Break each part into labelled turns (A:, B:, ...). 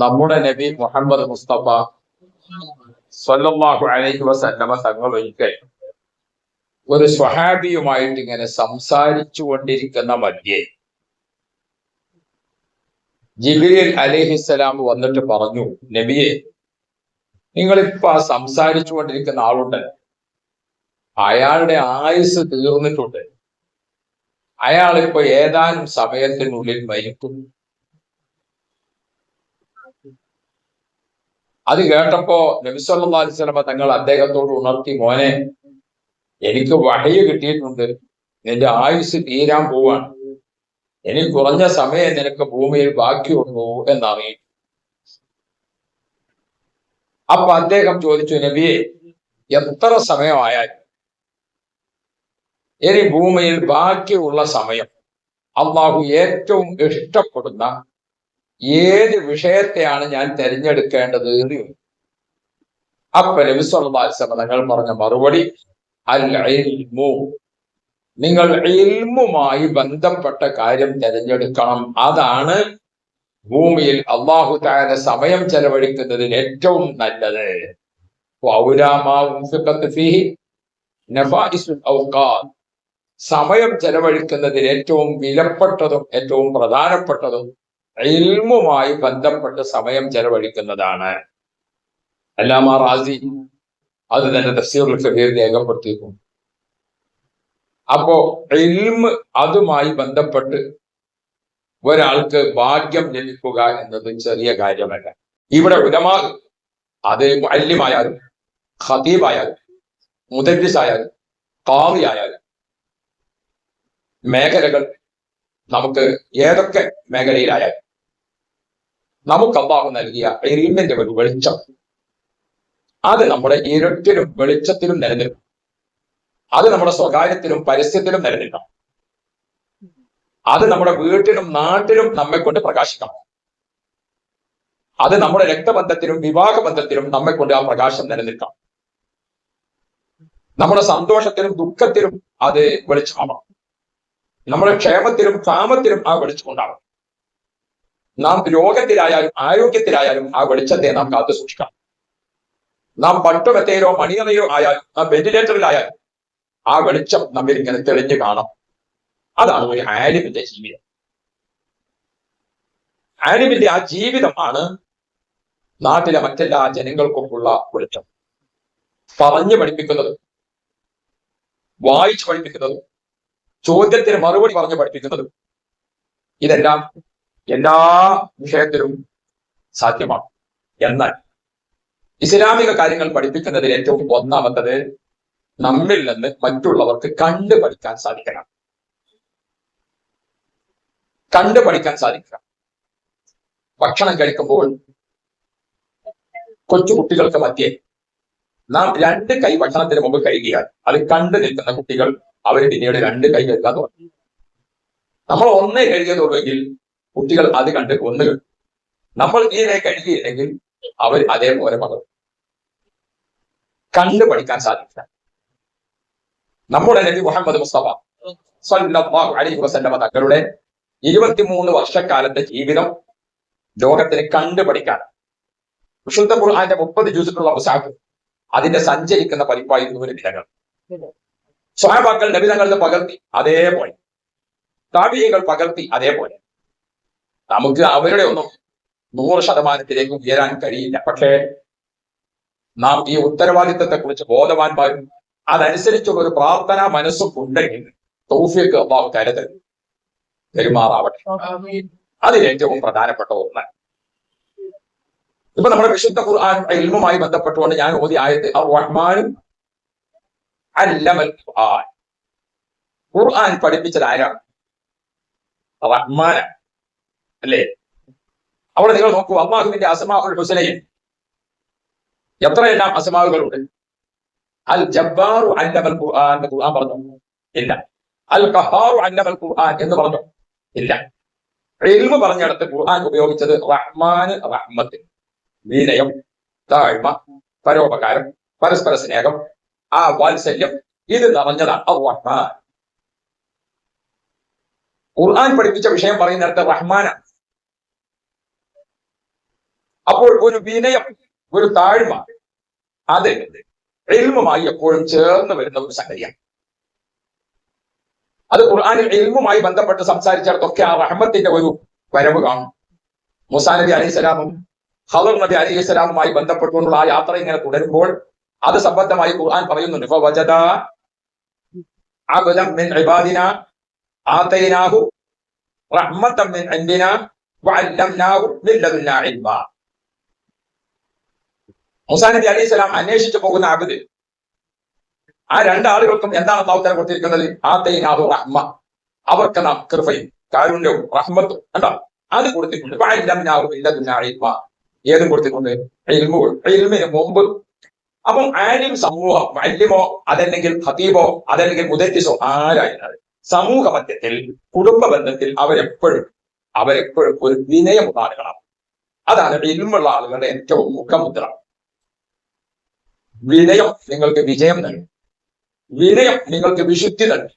A: നമ്മുടെ നബി മുഹമ്മദ് മുസ്തഫ സല്ലല്ലാഹു അലൈഹി വസല്ലമ തങ്ങൾ ഒരിക്കൽ ഒരു സ്വഹാബിയുമായിട്ട് ഇങ്ങനെ സംസാരിച്ചു കൊണ്ടിരിക്കുന്ന മധ്യേ. ജിബിരിൽ അലിഹിസ്സലാം വന്നിട്ട് പറഞ്ഞു നബിയെ നിങ്ങളിപ്പോ സംസാരിച്ചു കൊണ്ടിരിക്കുന്ന ആളുണ്ട്. അയാളുടെ ആയുസ് തീർന്നിട്ടുണ്ട്. അയാളിപ്പോ ഏതാനും സമയത്തിനുള്ളിൽ മരിക്കും. അത് കേട്ടപ്പോ നബിസ്വല്ലാ അലിസ്ലമ തങ്ങൾ അദ്ദേഹത്തോട് ഉണർത്തി മോനെ എനിക്ക് വഹയ കിട്ടിയിട്ടുണ്ട്. നിന്റെ ആയുസ് തീരാൻ പോവാണ്. ഇനി കുറഞ്ഞ സമയം നിനക്ക് ഭൂമിയിൽ ബാക്കിയുള്ളൂ എന്നറിയും അപ്പൊ അദ്ദേഹം ചോദിച്ചു നബിയെ എത്ര സമയമായാൽ? ഇനി ഭൂമിയിൽ ബാക്കിയുള്ള സമയം. അള്ളാഹു ഏറ്റവും ഇഷ്ടപ്പെടുന്ന ഏത് വിഷയത്തെയാണ് ഞാൻ തിരഞ്ഞെടുക്കേണ്ടത്? എന്ന് അപ്പൊ നബിസ്വല്ലാസ്ലമ തങ്ങൾ പറഞ്ഞ മറുപടി അൽ ഇൽമു നിങ്ങൾ ഇൽമുമായി ബന്ധപ്പെട്ട കാര്യം തിരഞ്ഞെടുക്കണം. അതാണ് ഭൂമിയിൽ അള്ളാഹു താര സമയം ചെലവഴിക്കുന്നതിൽ ഏറ്റവും നല്ലത്. സമയം ചെലവഴിക്കുന്നതിൽ ഏറ്റവും വിലപ്പെട്ടതും ഏറ്റവും പ്രധാനപ്പെട്ടതും ഇൽമുമായി ബന്ധപ്പെട്ട് സമയം ചെലവഴിക്കുന്നതാണ്. അല്ലാമ റാസി അത് തന്നെ തഫ്സീറുൽ കബീർ രേഖപ്പെടുത്തിയിട്ടുണ്ട്. അപ്പോ ഇൽമ് അതുമായി ബന്ധപ്പെട്ട് ഒരാൾക്ക് ഭാഗ്യം ലഭിക്കുക എന്നത് ചെറിയ കാര്യമല്ല. ഇവിടെ ഉലമാ അത് അല്യമായാലും ഖതീബായാലും മുദരിസായാലും കാവിയായാലും മേഖലകൾ നമുക്ക് ഏതൊക്കെ മേഖലയിലായാലും നമുക്ക് അള്ളാഹു നൽകിയ ഇൽമിന്റെ ഒരു വെളിച്ചം. അത് നമ്മുടെ ഇരുട്ടിലും വെളിച്ചത്തിലും നിലനിൽക്കും. അത് നമ്മുടെ സ്വകാര്യത്തിലും പരസ്യത്തിലും നിലനിൽക്കണം. അത് നമ്മുടെ വീട്ടിലും നാട്ടിലും നമ്മെ കൊണ്ട് പ്രകാശിക്കണം. അത് നമ്മുടെ രക്തബന്ധത്തിലും വിവാഹ ബന്ധത്തിലും നമ്മെ കൊണ്ട് ആ പ്രകാശം നിലനിൽക്കണം. നമ്മുടെ സന്തോഷത്തിലും ദുഃഖത്തിലും അത് വെളിച്ചമാണ് നമ്മുടെ ക്ഷേമത്തിലും ക്ഷാമത്തിലും ആ വെളിച്ചം ഉണ്ടാവണം. നാം രോഗത്തിലായാലും ആരോഗ്യത്തിലായാലും ആ വെളിച്ചത്തെ നാം കാത്തു സൂക്ഷിക്കണം. നാം പട്ടുമെത്തയിലോ മണിയറയോ ആയാലും നാം വെന്റിലേറ്ററിലായാലും ആ വെളിച്ചം നമ്മിൽ ഇങ്ങനെ തെളിഞ്ഞു കാണാം. അതാണ് ഒരു ആലിമിന്റെ ജീവിതം. ആലിമിന്റെ ആ ജീവിതമാണ് നാട്ടിലെ മറ്റെല്ലാ ജനങ്ങൾക്കുമുള്ള വെളിച്ചം. പറഞ്ഞു പഠിപ്പിക്കുന്നത് വായിച്ചു പഠിപ്പിക്കുന്നത് ചോദ്യത്തിന് മറുപടി പറഞ്ഞു പഠിപ്പിക്കുന്നത് ഇതെല്ലാം എല്ലാ വിഷയത്തിലും സാധ്യമാണ്. എന്നാൽ ഇസ്ലാമിക കാര്യങ്ങൾ പഠിപ്പിക്കുന്നതിൽ ഏറ്റവും ഒന്നാമത്തത് നമ്മിൽ നിന്ന് മറ്റുള്ളവർക്ക് കണ്ടു പഠിക്കാൻ സാധിക്കണം. കണ്ടു പഠിക്കാൻ സാധിക്കുക ഭക്ഷണം കഴിക്കുമ്പോൾ കൊച്ചു കുട്ടികൾക്ക് മധ്യേ നാം രണ്ട് കൈ ഭക്ഷണത്തിന് മുമ്പ് കഴുകിയാൽ അത് കണ്ടു നിൽക്കുന്ന കുട്ടികൾ അവർ പിന്നീട് രണ്ട് കൈ തുടങ്ങി. നമ്മൾ ഒന്നേ കഴുകിയതുള്ളെങ്കിൽ കുട്ടികൾ അത് കണ്ട് ഒന്ന് നമ്മൾ തീരെ കഴുകിയില്ലെങ്കിൽ അവർ അതേപോലെ വളരും. കണ്ടു പഠിക്കാൻ സാധിക്കില്ല. നമ്മുടെ നബി മുഹമ്മദ് മുസ്തഫ സല്ലല്ലാഹു അലൈഹി വസല്ലമ തങ്ങളുടെ ഇരുപത്തിമൂന്ന് വർഷക്കാലത്തെ ജീവിതം ലോകത്തിന് കണ്ടു പഠിക്കാൻ വിശുദ്ധ ഖുർആന്റെ മുപ്പത് ജ്യൂസിട്ടുള്ള മുസാഫ് അതിന്റെ സഞ്ചരിക്കുന്ന പതിപ്പായിരുന്നു ദിനങ്ങൾ. സ്വഹാബാക്കൾ നബിതങ്ങളിൽ പകർത്തി അതേപോലെ. താപികൾ പകർത്തി അതേപോലെ. നമുക്ക് അവരുടെ ഒന്നും നൂറ് ശതമാനത്തിലേക്ക് ഉയരാൻ കഴിയില്ല. പക്ഷേ നാം ഈ ഉത്തരവാദിത്തത്തെ കുറിച്ച് ബോധവാന്മാരും അതനുസരിച്ചുള്ള ഒരു പ്രാർത്ഥനാ മനസ്സും ഉണ്ടെങ്കിൽ തൗഫിക്ക് അള്ളാഹു കരുതൽ പെരുമാറാവട്ടെ. അതിലേറ്റവും പ്രധാനപ്പെട്ട ഒന്ന്. ഇപ്പൊ നമ്മുടെ വിശുദ്ധ ഖുർആൻ ഇൽമുമായി ബന്ധപ്പെട്ടുകൊണ്ട് ഞാൻ ഓതി ആയത് റഹ്മാനും അല്ലമൽ ഖുർആൻ. ഖുർആൻ പഠിപ്പിച്ചത് ആരാണ്? റഹ്മാന അല്ലേ? അവിടെ നിങ്ങൾ നോക്കൂ അള്ളാഹുവിന്റെ അസമാഹുൽ ഹുസനയിൽ എത്രയെല്ലാം അസമാവുകളുണ്ട് അൽ ജബ്ബാറു അല്ലമൽ ഖുർആൻ എന്ന് ഖുർആൻ പറഞ്ഞു? ഇല്ല. അൽ ഖഹാറു അല്ലമൽ ഖുർആൻ എന്ന് പറഞ്ഞു? ഇല്ല. ഇൽമു പറഞ്ഞിടത്ത് ഖുർആൻ ഉപയോഗിച്ചത് റഹ്മാൻ റഹ്മത്ത് വിനയം താഴ്മ പരോപകാരം പരസ്പര സ്നേഹം ആ വാത്സല്യം ഇത് നിറഞ്ഞതാണ് റഹ്മാൻ ഖുർആൻ പഠിപ്പിച്ച വിഷയം പറയുന്നിടത്ത് റഹ്മാനാണ്. അപ്പോൾ ഒരു വിനയം ഒരു താഴ്മ അത് എൽമുമായി എപ്പോഴും ചേർന്ന് വരുന്ന ഒരു സംഗതിയാണ്. അത് ഖുർആാനിൽ എൽമുമായി ബന്ധപ്പെട്ട് സംസാരിച്ചിടത്തൊക്കെ ആ റഹ്മത്തിന്റെ ഒരു വരവ് കാണും. മുസാ നബി അലൈഹി സ്വലാമും ഹദർ നബി അലൈഹി സ്വലാമുമായി ബന്ധപ്പെട്ടുകൊണ്ടുള്ള ആ യാത്ര ഇങ്ങനെ തുടരുമ്പോൾ അത് സംബന്ധമായി ഖുർആൻ പറയുന്നുണ്ട്. ആതൈനാഹു റഹ്മത്തം മിൻ ഇൻദിന വഅല്ലംനാഹു മിൻ ലദുന്നാ ഇൽമാ. മുസാ നബി അലൈഹി സ്വലാം അന്വേഷിച്ചു പോകുന്ന അബദ് ആ രണ്ടാളുകൾക്കും എന്താണ് അള്ളാഹുത്തല കൊടുത്തിരിക്കുന്നത്? ആതൈനാഹു റഹ്മ. അവർക്ക് നാം കൃപയും കാരുണ്യവും റഹ്മത്തും കണ്ടോ? അത് കൊടുത്തിട്ടുണ്ട്. ഏതും കൊടുത്തിട്ടുണ്ട്. മുമ്പ്. അപ്പം ആലിം സമൂഹം വല്യമോ അതല്ലെങ്കിൽ ഹതീബോ അതല്ലെങ്കിൽ മുദറ്റിസോ ആരായിരുന്നത് സമൂഹ മധ്യത്തിൽ കുടുംബ ബന്ധത്തിൽ അവരെപ്പോഴും അവരെപ്പോഴും ഒരു വിനയമുള്ള ആളുകളാണ് അതാണ് ഇൽമുള്ള ആളുകളുടെ ഏറ്റവും മുഖമുദ്ര. വിനയം നിങ്ങൾക്ക് വിജയം നൽകും. വിനയം നിങ്ങൾക്ക് വിശുദ്ധി നൽകും.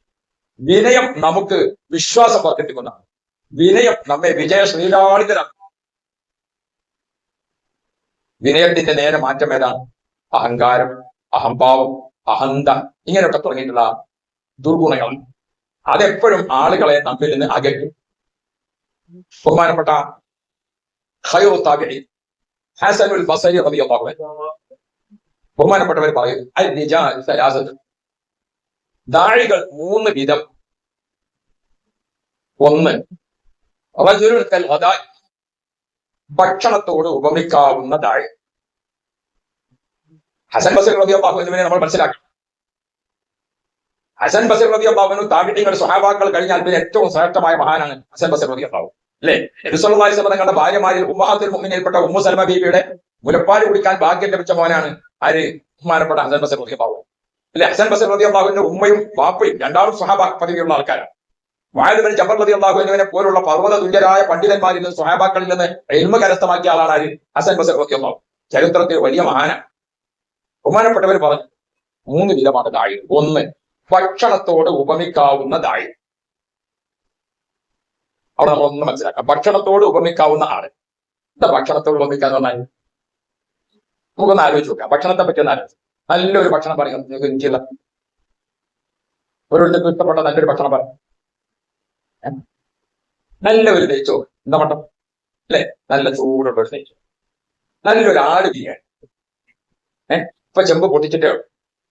A: വിനയം നമുക്ക് വിശ്വാസം വർദ്ധിപ്പിക്കുന്നതാണ്. വിനയം നമ്മെ വിജയ ശ്രീലാളിതരാക്കും വിനയത്തിന്റെ നേരെ മാറ്റം ഏതാണ്? അഹങ്കാരം അഹംഭാവം അഹന്ത ഇങ്ങനെയൊക്കെ തുടങ്ങിയിട്ടുള്ള ദുർഗുണങ്ങൾ. അതെപ്പോഴും ആളുകളെ നമ്മിൽ നിന്ന് അകറ്റും. ബഹുമാനപ്പെട്ട ഖൈറു താബിഈൻ ഹസനുൽ ബസരി റളിയല്ലാഹു അൻഹു. ബഹുമാനപ്പെട്ടവർ പറയും അൽ ദാഴികൾ മൂന്ന് വിധം. ഒന്ന് ഭക്ഷണത്തോട് ഉപമിക്കാവുന്ന ദാഴി. ഹസൻ ബസീർ റബിയ ബാബുവിനെ നമ്മൾ മനസ്സിലാക്കി. ഹസൻ ബസീർ റബിയ അള്ളാഹുവിന് താപിട്ടിങ്ങൾ സ്വഹാബാക്കൾ കഴിഞ്ഞാൽ പിന്നെ ഏറ്റവും ശ്രേഷ്ഠമായ മഹാനാണ് ഹസൻ ബസീർ റബിയ ബാബു അല്ലേ? എരുസല്ലാഹി തങ്ങളുടെ ഭാര്യമാരിൽ ഉമ്മാത്തിൽ മുമ്മിനിൽപ്പെട്ട ഉമ്മു സൽമ ബീബിയുടെ മുലപ്പാൽ കുടിക്കാൻ ഭാഗ്യം ലഭിച്ച മോനാണ് ആര്? ബഹുമാനപ്പെട്ട ഹസൻ ബസർ അള്ളാഹു അല്ലെ? ഹസൻ ബസർ അള്ളാഹുവിന്റെ ഉമ്മയും ബാപ്പയും രണ്ടാളും സ്വഹാബ പദവിയുള്ള ആൾക്കാരാണ്. വായതുബിൻ ജബർ റതി എന്നിവനെ പോലുള്ള പർവത തുല്യരായ പണ്ഡിതന്മാരിൽ നിന്ന് സ്വഹാബാക്കളിൽ നിന്ന് എൽമ കരസ്ഥമാക്കിയ ആളാണ് ആര്? ഹസൻ ബസർ റതി അള്ളാഹു ചരിത്രത്തിൽ വലിയ മഹാന. ബഹുമാനപ്പെട്ടവർ പറഞ്ഞു മൂന്ന് വിധമാണ് ദാഴി ഒന്ന് ഭക്ഷണത്തോട് ഉപമിക്കാവുന്ന ദാഴി അവിടെ നമ്മളൊന്ന് മനസ്സിലാക്കാം. ഭക്ഷണത്തോട് ഉപമിക്കാവുന്ന ആൾ. എന്താ ഭക്ഷണത്തോട് ഉപമിക്കാന്ന് പറഞ്ഞാൽ നമുക്കൊന്ന് ആലോചിച്ച് നോക്കാം. ഭക്ഷണത്തെ പറ്റി ഒന്ന് ആലോചിച്ചു നല്ലൊരു ഭക്ഷണം പറയാം നിങ്ങൾക്ക് ഒരു ഓരോരുത്തർക്കും ഇഷ്ടപ്പെട്ട നല്ലൊരു ഭക്ഷണം പറ നല്ല നല്ലൊരു നെയ്ച്ചോ എന്താ മട്ടം? അല്ലെ? നല്ല ചൂടുള്ള ഒരു നെയ്ച്ചോ നല്ലൊരു ആട് ബിരിയാണി. ഏഹ്? ഇപ്പൊ ചെമ്പ് പൊട്ടിച്ചിട്ട്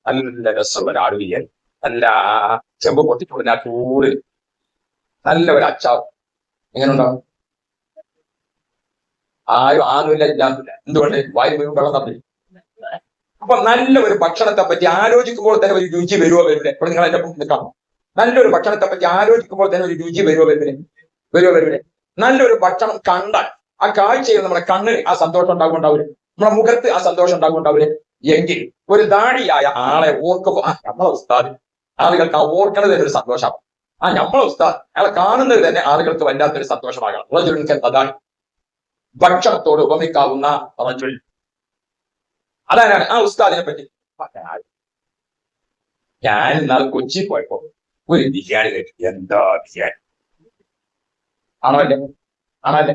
A: നല്ല രസമുള്ള ഒരു ആട് ബിരിയാണി. നല്ല ചെമ്പ് പൊട്ടിച്ചുള്ള ആ ചൂട് നല്ല ഒരു അച്ചാവ് എങ്ങനെ ഉണ്ടാവും ആരും ആരുമില്ല ഇല്ലാന്നില്ല എന്തുകൊണ്ട്? വായു മുഴുവൻ വെള്ളം തമ്മിൽ അപ്പൊ നല്ല ഒരു ഭക്ഷണത്തെ പറ്റി ആലോചിക്കുമ്പോൾ തന്നെ ഒരു രുചി വരുമോ വരില്ല ഇപ്പോൾ നിങ്ങൾ എന്റെ മുമ്പിൽ കാണും നല്ലൊരു ഭക്ഷണത്തെ പറ്റി ആലോചിക്കുമ്പോൾ തന്നെ ഒരു രുചി വരുമോ വരില്ലേ വരുമോ വരില്ലേ നല്ലൊരു ഭക്ഷണം കണ്ടാൽ ആ കാഴ്ചയിൽ നമ്മുടെ കണ്ണിന് ആ സന്തോഷം ഉണ്ടാകുന്നുണ്ടാവില്ല നമ്മുടെ മുഖത്ത് ആ സന്തോഷം ഉണ്ടാകുന്നുണ്ടാവില്ല എങ്കിൽ ഒരു ദാടിയായ ആളെ ഓർക്കുമ്പോൾ ആ നമ്മളെ ഉസ്താദ് ആളുകൾക്ക് ആ ഓർക്കണത് തന്നെ ഒരു സന്തോഷമാണ്. ആ നമ്മളെ ഉസ്താദ് അയാളെ കാണുന്നത് തന്നെ ആളുകൾക്ക് വല്ലാത്തൊരു സന്തോഷമാകണം. അതാണ് ഭക്ഷണത്തോട് ഉപമിക്കാവുന്ന റജുൽ അതാരാണ് ആ ഉസ്താദിനെ പറ്റി? ഞാൻ- ഇന്നാൾ കൊച്ചി പോയപ്പോ ഒരു ബിരിയാണി കഴിച്ചു. എന്താ ബിരിയാണി. ആണോ അല്ലേ? ആണോ അല്ലേ?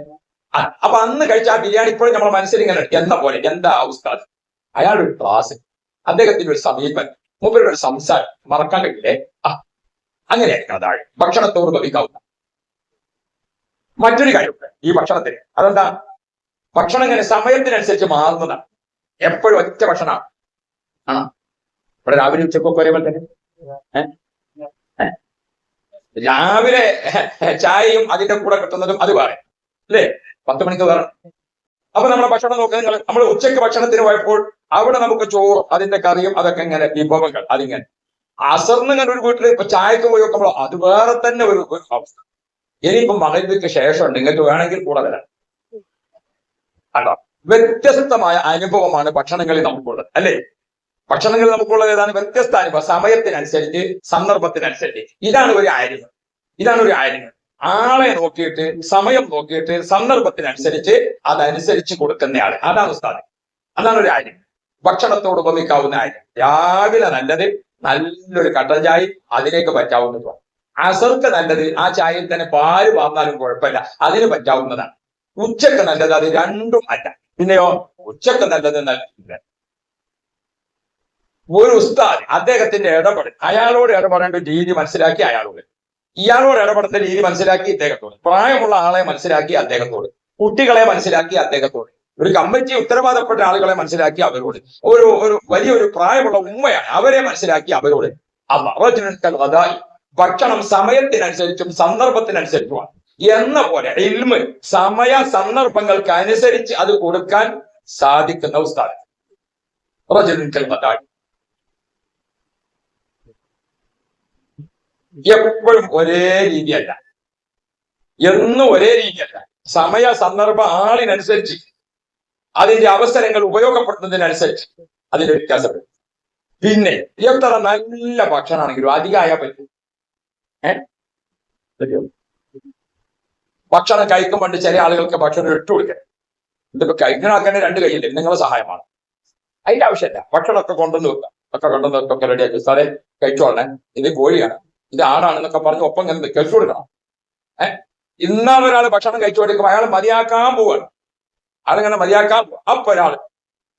A: അപ്പൊ അന്ന് കഴിച്ച ആ ബിരിയാണി ഇപ്പോഴും നമ്മുടെ മനസ്സിൽ ഇങ്ങനെ എന്ന പോലെ എന്താ ഉസ്താദ്? അയാളുടെ ഒരു ക്ലാസ് അദ്ദേഹത്തിന്റെ ഒരു സമീപനം മൂപ്പരുടെ ഒരു സംസാരം. മറക്കാൻ കഴിയില്ലേ? ആ അങ്ങനെയായിരിക്കണം അതാഴ് ഭക്ഷണത്തോട് ഭവിക്കാവുന്ന മറ്റൊരു കാര്യമുണ്ട് ഈ ഭക്ഷണത്തിന്. അതെന്താ? ഭക്ഷണം ഇങ്ങനെ സമയത്തിനനുസരിച്ച് മാറുന്നതാണ് എപ്പോഴും ഒറ്റ ഭക്ഷണമാണ് ആണോ? ഇവിടെ രാവിലെ ഉച്ചക്കൊക്കെ ഒരേപോലെ തന്നെ? രാവിലെ ചായയും അതിന്റെ കൂടെ കിട്ടുന്നതും അത് വേറെ. അല്ലേ? പത്ത് മണിക്ക് വേറെ. അപ്പൊ നമ്മുടെ ഭക്ഷണം നോക്കുക നിങ്ങൾ നമ്മൾ ഉച്ചയ്ക്ക് ഭക്ഷണത്തിന് പോയപ്പോൾ അവിടെ നമുക്ക് ചോറ് അതിന്റെ കറിയും അതൊക്കെ ഇങ്ങനെ വിഭവങ്ങൾ അതിങ്ങനെ. അസർന്ന് ഇങ്ങനെ ഒരു വീട്ടിൽ ഇപ്പൊ ചായക്ക് പോയി നോക്കുമ്പോൾ അത് വേറെ തന്നെ ഒരു അവസ്ഥ. ഇനിയിപ്പം മകൾക്ക് ശേഷം നിങ്ങൾക്ക് വേണമെങ്കിൽ കൂടെ വരാം. കണ്ടോ? വ്യത്യസ്തമായ അനുഭവമാണ് ഭക്ഷണങ്ങളിൽ നമുക്കുള്ളത് അല്ലേ? ഭക്ഷണങ്ങളിൽ നമുക്കുള്ളത് ഏതാണ്? വ്യത്യസ്ത അനുഭവം സമയത്തിനനുസരിച്ച് സന്ദർഭത്തിനനുസരിച്ച്. ഇതാണ് ഒരു ആര്യങ്ങൾ ഇതാണ് ഒരു ആര്യങ്ങൾ ആളെ നോക്കിയിട്ട് സമയം നോക്കിയിട്ട് സന്ദർഭത്തിനനുസരിച്ച് അതനുസരിച്ച് കൊടുക്കുന്നയാൾ. അതാണ് ഉസ്താദ്. അതാണ് ഒരു ആയിരം ഭക്ഷണത്തോട് ഉപമിക്കാവുന്ന ആയിരം രാവിലെ നല്ലത് നല്ലൊരു കട്ടൻ ചായ അതിലേക്ക് പറ്റാവുന്നതാണ് അസർക്ക് നല്ലത് ആ ചായയിൽ തന്നെ പാൽ വാങ്ങാനും കുഴപ്പമില്ല. അതിന് പറ്റാവുന്നതാണ്. ഉച്ചയ്ക്ക് നല്ലത് അത് രണ്ടും അല്ല. പിന്നെയോ ഉച്ചയ്ക്ക് നല്ലത് നല്ല ഒരു ഉസ്താദ് അദ്ദേഹത്തിന്റെ ഇടപെടൽ അയാളോട് ഇടപെടേണ്ട രീതി മനസ്സിലാക്കി അയാളോട്. ഇയാളോട് ഇടപെടേണ്ട രീതി മനസ്സിലാക്കി അദ്ദേഹത്തോട്. പ്രായമുള്ള ആളെ മനസ്സിലാക്കി അദ്ദേഹത്തോട്. കുട്ടികളെ മനസ്സിലാക്കി അദ്ദേഹത്തോട്. ഒരു കമ്മിറ്റി ഉത്തരവാദപ്പെട്ട ആളുകളെ മനസ്സിലാക്കി അവരോട്. ഒരു ഒരു വലിയൊരു പ്രായമുള്ള ഉമ്മയാണ് അവരെ മനസ്സിലാക്കി അവരോട്. ഭക്ഷണം സമയത്തിനനുസരിച്ചും സന്ദർഭത്തിനനുസരിച്ചുമാണ്. എന്ന പോലെ ഇൽമ് സമയ സന്ദർഭങ്ങൾക്ക് അനുസരിച്ച് അത് കൊടുക്കാൻ സാധിക്കുന്ന ഉസ്താദ്. എപ്പോഴും ഒരേ രീതിയല്ല. എന്നും ഒരേ രീതിയല്ല. സമയ സന്ദർഭ ആളിനനുസരിച്ച് അതിന്റെ അവസരങ്ങൾ ഉപയോഗപ്പെടുത്തുന്നതിനനുസരിച്ച് അതിന്റെ വ്യത്യാസപ്പെടും പിന്നെ എത്ര നല്ല ഭക്ഷണമാണെങ്കിലും അധികമായാൽ പറ്റും. ഏ? പറ്റുമോ? കഴിക്കും പണ്ട് ചില ആളുകൾക്ക് ഭക്ഷണം ഇട്ട് കൊടുക്കാൻ. ഇതിപ്പോ കഴിക്കണാക്കാൻ രണ്ട് കൈയില്ലേ നിങ്ങളുടെ സഹായമാണ്. അതിന്റെ ആവശ്യമില്ല. ഭക്ഷണമൊക്കെ കൊണ്ടുവന്ന് വെക്കാം. ഒക്കെ കൊണ്ടുവന്ന് വെക്കാം, ഒക്കെ റെഡിയാക്കി സാറേ കഴിച്ചോളണേ. ഇത് കോഴിയാണ്. ഇത് ആടാണെന്നൊക്കെ പറഞ്ഞ് ഒപ്പം ഇങ്ങനെ കഴിച്ചു കൊടുക്കണം. ഏഹ് ഇന്നാൾ ഒരാൾ ഭക്ഷണം കഴിച്ചു കൊടുക്കുമ്പോൾ അയാൾ മതിയാക്കാൻ പോവാണ്. ആളിങ്ങനെ മതിയാക്കാൻ. അപ്പൊ ഒരാൾ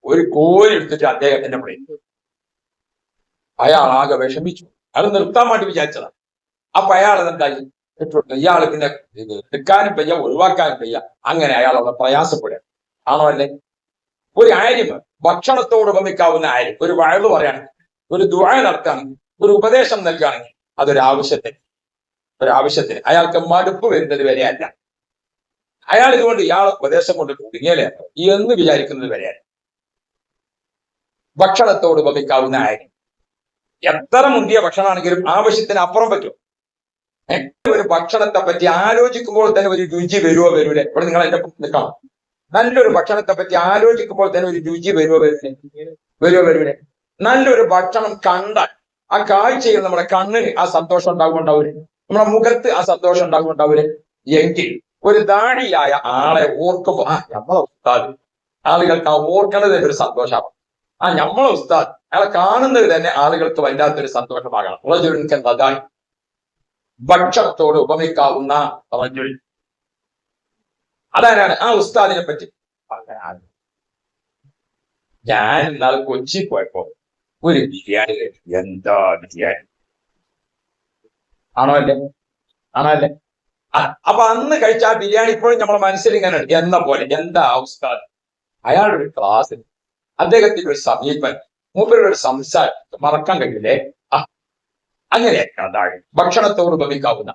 A: ഒരു കോഴി എടുത്തിട്ട് അദ്ദേഹത്തിന്റെ മുകളിൽ അയാൾ ആകെ വിഷമിച്ചു. അയാൾ നിർത്താൻ വേണ്ടി വിചാരിച്ചതാണ്. അപ്പൊ അയാൾ എന്തായി ഇട്ടുകൊടുത്തു. ഇയാൾ പിന്നെ ഇത് എടുക്കാനും ഒഴിവാക്കാനും പെയ്യ. അങ്ങനെ അയാൾ അവിടെ പ്രയാസപ്പെടുക ആണോ അല്ലേ? ഒരു ആര്യം ഭക്ഷണത്തോട് ഉപമിക്കാവുന്ന ആര്യം ഒരു വഴവ് പറയുകയാണെങ്കിൽ ഒരു ദുഴ നടത്തുകയാണെങ്കിൽ ഒരു ഉപദേശം നൽകുകയാണെങ്കിൽ അതൊരു ആവശ്യത്തിന് ഒരു ആവശ്യത്തിന്. അയാൾക്ക് മടുപ്പ് വരുന്നത് വരെ അല്ല. അയാൾ ഇതുകൊണ്ട് ഇയാൾ ഉപദേശം കൊണ്ട് കുടുങ്ങിയല്ലേ എന്ന് വിചാരിക്കുന്നത് വരെയല്ല ഭക്ഷണത്തോട് ഉപമിക്കാവുന്ന ആര്യം എത്ര മുന്തിയ ഭക്ഷണമാണെങ്കിലും ആവശ്യത്തിന് അപ്പുറം പറ്റും? ഒരു ഭക്ഷണത്തെ പറ്റി ആലോചിക്കുമ്പോൾ തന്നെ ഒരു രുചി വരുമോ വരൂലേ ഇവിടെ നിങ്ങൾ എന്റെ നിൽക്കണം നല്ലൊരു ഭക്ഷണത്തെ പറ്റി ആലോചിക്കുമ്പോൾ തന്നെ ഒരു രുചി വരുമോ വരൂലേ വരുമോ വരൂലേ നല്ലൊരു ഭക്ഷണം കണ്ടാൽ ആ കാഴ്ചയിൽ നമ്മുടെ കണ്ണിന് ആ സന്തോഷം ഉണ്ടാകുമുണ്ടാവൂലേ നമ്മുടെ മുഖത്ത് ആ സന്തോഷം ഉണ്ടാകുമുണ്ടാവൂലേ എങ്കിൽ ഒരു ദാടിയായ ആളെ ഓർക്കുമ്പോ ആ നമ്മളെ ഉസ്താദ്. ആളുകൾക്ക് ആ ഓർക്കണത് ഒരു സന്തോഷമാണ് ആ നമ്മളെ ഉസ്താദ് അയാളെ കാണുന്നത് തന്നെ ആളുകൾക്ക് വല്ലാത്തൊരു സന്തോഷമാകണം. റജുലിൻ കൽ ഭക്ഷണത്തോട് ഉപമിക്കാവുന്ന റജുൽ അതാരാണ് ആ ഉസ്താദിനെ പറ്റി. ഞാൻ ഇന്നാൾ കൊച്ചി പോയപ്പോ ഒരു ബിരിയാണി. എന്താ ബിരിയാണി ആണോ അല്ലേ ആണോ അല്ലേ അപ്പൊ അന്ന് കഴിച്ച ആ ബിരിയാണി ഇപ്പോഴും നമ്മുടെ മനസ്സിൽ ഇങ്ങനെ. എന്ന പോലെ എന്താ ഉസ്താദ് അയാളുടെ ഒരു ക്ലാസ് അദ്ദേഹത്തിന്റെ ഒരു സമീപനം മൂപ്പരുടെ ഒരു സംസാരം മറക്കാൻ കഴിയില്ലേ അങ്ങനെയൊക്കെ അതാണ് ഭക്ഷണത്തോട് ഉപമിക്കാവുന്ന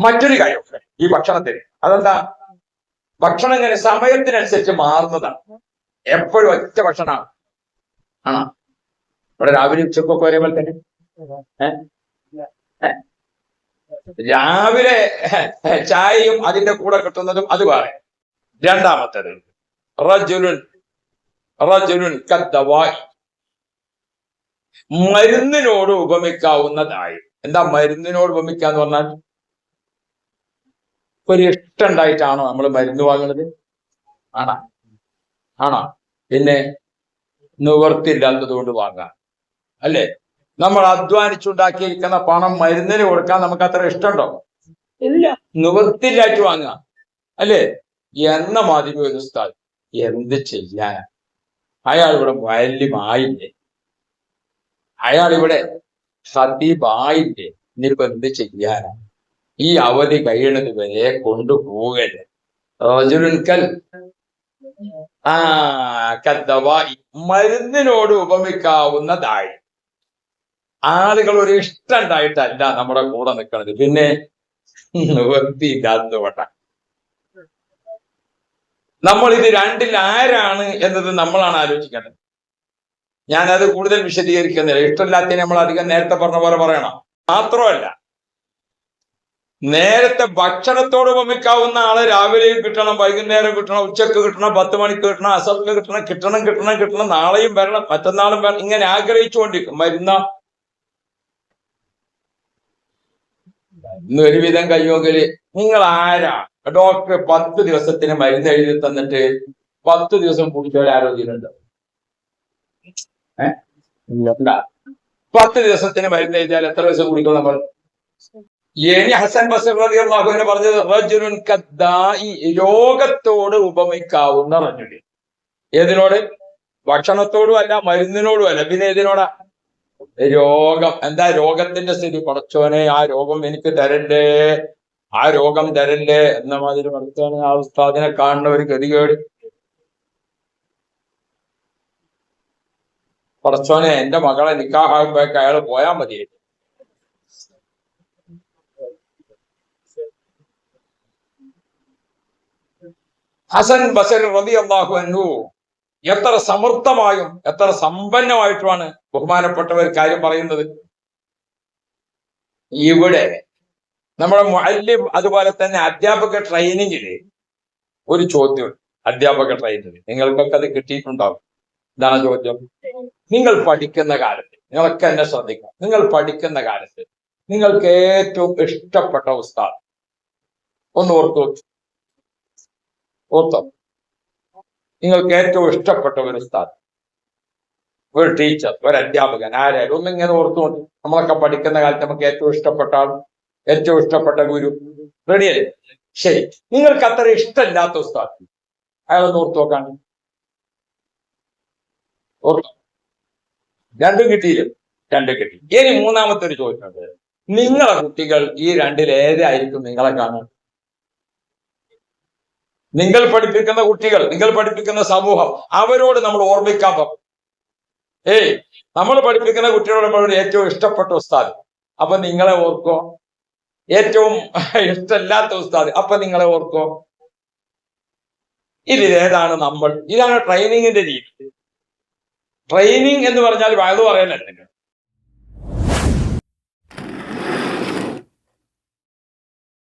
A: മറ്റൊരു കാര്യമുണ്ട് ഈ ഭക്ഷണത്തിന്. അതെന്താ? ഭക്ഷണം ഇങ്ങനെ സമയത്തിനനുസരിച്ച് മാറുന്നതാണ്. എപ്പോഴും ഒറ്റ ഭക്ഷണമാണ്. ആണോ? ഇവിടെ രാവിലെ ഉച്ചക്കൊക്കെ ഒരേ പോലെ തന്നെ? രാവിലെ ചായയും അതിന്റെ കൂടെ കിട്ടുന്നതും അത് വേറെ. രണ്ടാമത്തേത്. റജുലുൻ റജുലുൻ കദ്ദവായി മരുന്നിനോട് ഉപമിക്കാവുന്നതായി. എന്താ മരുന്നിനോട് ഉപമിക്കാന്ന് പറഞ്ഞാൽ? ഒരു ഇഷ്ടണ്ടായിട്ടാണോ നമ്മൾ മരുന്ന് വാങ്ങുന്നത് ആണോ? ആണോ? പിന്നെ നിവർത്തില്ലാത്തത് കൊണ്ട് വാങ്ങാം. അല്ലേ? നമ്മൾ അധ്വാനിച്ചുണ്ടാക്കിയിരിക്കുന്ന പണം മരുന്നിന് കൊടുക്കാൻ നമുക്ക് അത്ര ഇഷ്ടമുണ്ടോ ഇല്ല. നിവർത്തില്ലാറ്റ് വാങ്ങുക അല്ലേ? എന്ന മാതിരി ഒരു എന്ത് ചെയ്യാൻ അയാൾ ഇവിടെ വല്യമായില്ലേ അയാൾ ഇവിടെ സദീപായില്ലേ ഇനിയിപ്പോ എന്ത് ചെയ്യാനാണ്. ഈ അവധി കഴിയണത് വരെ കൊണ്ടുപോകരുത്. ആ മരുന്നിനോട് ഉപമിക്കാവുന്നതായി ആളുകൾ ഒരു ഇഷ്ടം ഉണ്ടായിട്ടല്ല നമ്മുടെ കൂടെ നിൽക്കുന്നത് പിന്നെ നിവൃത്തിയില്ലാത്തതുകൊണ്ട നമ്മൾ ഇത് രണ്ടിൽ ആരാണ് എന്നത് നമ്മളാണ് ആലോചിക്കേണ്ടത്. ഞാനത് കൂടുതൽ വിശദീകരിക്കുന്നില്ല ഇഷ്ടമില്ലാത്തതിന് നമ്മൾ അധികം നേരത്തെ പറഞ്ഞ പോലെ പറയണം. മാത്രമല്ല നേരത്തെ ഭക്ഷണത്തോട് ഉപമിക്കാവുന്ന ആൾ രാവിലെ കിട്ടണം വൈകുന്നേരം കിട്ടണം ഉച്ചയ്ക്ക് കിട്ടണം പത്ത് മണിക്ക് കിട്ടണം അസറിന് കിട്ടണം കിട്ടണം കിട്ടണം കിട്ടണം നാളെയും വരണം മറ്റന്നാളും വരണം ഇങ്ങനെ ആഗ്രഹിച്ചുകൊണ്ടിരിക്കും. മരുന്ന ഇന്ന് ഒരുവിധം കഴിയുമെങ്കിൽ നിങ്ങൾ ആരാ? ഡോക്ടർ പത്ത് ദിവസത്തിന് മരുന്ന് എഴുതി തന്നിട്ട് പത്ത് ദിവസം കുടിച്ചവരെ ആരോഗ്യമുണ്ട് ഏഹ്. പത്ത് ദിവസത്തിന് മരുന്ന് എഴുതിയാൽ എത്ര ദിവസം കുടിക്കും നമ്മൾ? ഇനി ഹസൻ അള്ളാഹുവിനെ പറഞ്ഞത് റജുലുൻ കദ്ദാഇ രോഗത്തോട് ഉപമിക്കാവുന്ന റജുലി. ഏതിനോട്? ഭക്ഷണത്തോടും അല്ല മരുന്നിനോടും അല്ല. പിന്നെ ഏതിനോടാ? രോഗം. എന്താ രോഗത്തിന്റെ സ്ഥിതി? പടച്ചോനെ ആ രോഗം എനിക്ക് തരണ്ടേ? ആ രോഗം തരണ്ടേ? എന്ന മാതിരി പടച്ചോനെ ആ ഉസ്താദിനെ കാണുന്ന ഒരു ഗതികേട് പടച്ചോനെ എന്റെ മകളെ നിക്കാഹാകുമ്പോഴേക്ക് അയാൾ പോയാൽ മതി ഹസൻ ബസർ റബി അള്ളാഹു അന്നു എത്ര സമൃദ്ധമായും എത്ര സമ്പന്നമായിട്ടുമാണ് ബഹുമാനപ്പെട്ടവർ കാര്യം പറയുന്നത്. ഇവിടെ നമ്മുടെ മുഅല്ലിം അതുപോലെ തന്നെ അധ്യാപക ട്രെയിനിങ്ങിൽ ഒരു ചോദ്യം അധ്യാപക ട്രെയിനിങ് നിങ്ങൾക്കൊക്കെ അത് കിട്ടിയിട്ടുണ്ടാവും. ഇതാണ് ചോദ്യം. നിങ്ങൾ പഠിക്കുന്ന കാലത്ത് നിങ്ങളൊക്കെ എന്നെ ശ്രദ്ധിക്കാം നിങ്ങൾ പഠിക്കുന്ന കാലത്ത് നിങ്ങൾക്ക് ഏറ്റവും ഇഷ്ടപ്പെട്ട ഉസ്താദ് ഒന്ന് ഓർത്തു ഓർത്തോ. നിങ്ങൾക്ക് ഏറ്റവും ഇഷ്ടപ്പെട്ട ഒരു ഉസ്താദ് ഒരു ടീച്ചർ ഒരു അധ്യാപകൻ ആരായാലും ഒന്നും ഇങ്ങനെ ഓർത്തുകൊണ്ട് നമ്മളൊക്കെ പഠിക്കുന്ന കാലത്ത് നമുക്ക് ഏറ്റവും ഇഷ്ടപ്പെട്ട ആൾ ഏറ്റവും ഇഷ്ടപ്പെട്ട ഗുരു. റെഡിയല്ലേ ശരി. നിങ്ങൾക്ക് അത്ര ഇഷ്ടമില്ലാത്ത ഉസ്താദ് അയാളൊന്ന് ഓർത്തു നോക്കാണ് ഓർത്തു. രണ്ടും കിട്ടിയില്ലേ? രണ്ടും കിട്ടി. ഇനി മൂന്നാമത്തെ ഒരു ചോദ്യമുണ്ട് നിങ്ങളെ കുട്ടികൾ ഈ രണ്ടിലേതായിരിക്കും നിങ്ങളെ കാണാൻ നിങ്ങൾ പഠിപ്പിക്കുന്ന കുട്ടികൾ നിങ്ങൾ പഠിപ്പിക്കുന്ന സമൂഹം അവരോട് നമ്മൾ ഓർമ്മിക്കാൻ പറഞ്ഞു ഏയ് നമ്മൾ പഠിപ്പിക്കുന്ന കുട്ടികളോട് നമ്മളോട് ഏറ്റവും ഇഷ്ടപ്പെട്ട ഉസ്താദ്. അപ്പൊ നിങ്ങളെ ഓർക്കോ? ഏറ്റവും ഇഷ്ടമല്ലാത്ത ഉസ്താദ്. അപ്പൊ നിങ്ങളെ ഓർക്കോ? ഇതിലേതാണ് നമ്മൾ? ഇതാണ് ട്രെയിനിങ്ങിന്റെ രീതി. ട്രെയിനിങ് എന്ന് പറഞ്ഞാൽ വയത് പറയലല്ല